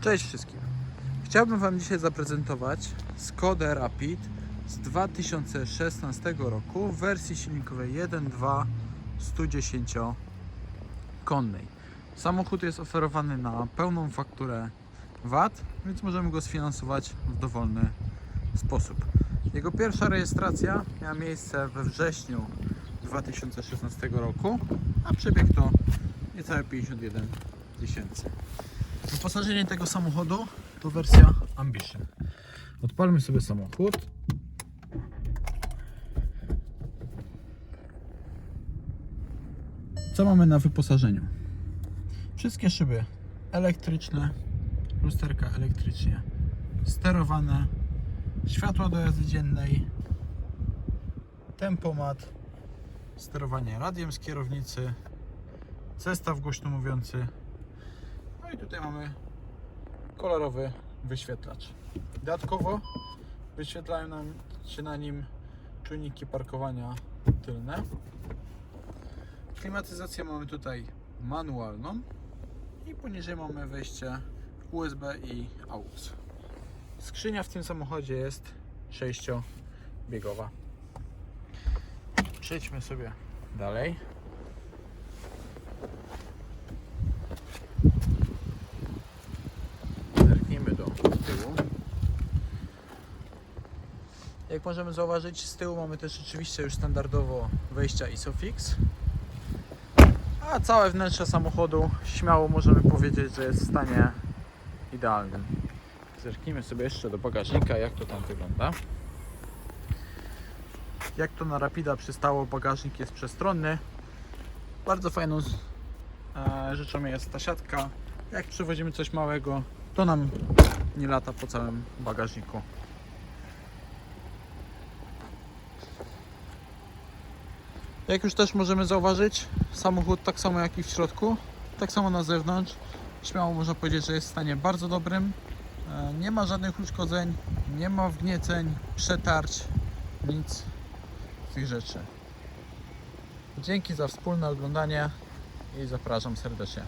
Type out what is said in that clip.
Cześć wszystkim. Chciałbym Wam dzisiaj zaprezentować Skoda Rapid z 2016 roku w wersji silnikowej 1.2 110 konnej. Samochód jest oferowany na pełną fakturę VAT, więc możemy go sfinansować w dowolny sposób. Jego pierwsza rejestracja miała miejsce we wrześniu 2016 roku, a przebieg to niecałe 51 tysięcy. Wyposażenie tego samochodu to wersja Ambition. Odpalmy sobie samochód. Co mamy na wyposażeniu? Wszystkie szyby elektryczne, lusterka elektrycznie sterowane, światła do jazdy dziennej, tempomat, sterowanie radiem z kierownicy, zestaw głośno mówiący, no i tutaj mamy kolorowy wyświetlacz. Dodatkowo wyświetlają nam się na nim czujniki parkowania tylne. Klimatyzację mamy tutaj manualną i poniżej mamy wejście USB i AUX. Skrzynia w tym samochodzie jest sześciobiegowa. Przejdźmy sobie dalej. Zerknijmy do tyłu. Jak możemy zauważyć, z tyłu mamy też oczywiście już standardowo wejścia ISOFIX. A całe wnętrze samochodu śmiało możemy powiedzieć, że jest w stanie idealnym. Zerknijmy sobie jeszcze do bagażnika, jak to tam wygląda. Jak to na Rapida przystało, bagażnik jest przestronny. Bardzo fajną e, rzeczą jest ta siatka. Jak przewozimy coś małego, to nam nie lata po całym bagażniku. Jak już też możemy zauważyć, samochód tak samo jak i w środku, tak samo na zewnątrz, śmiało można powiedzieć, że jest w stanie bardzo dobrym. E, Nie ma żadnych uszkodzeń, nie ma wgnieceń, przetarć, nic z tych rzeczy. Dzięki za wspólne oglądanie i zapraszam serdecznie.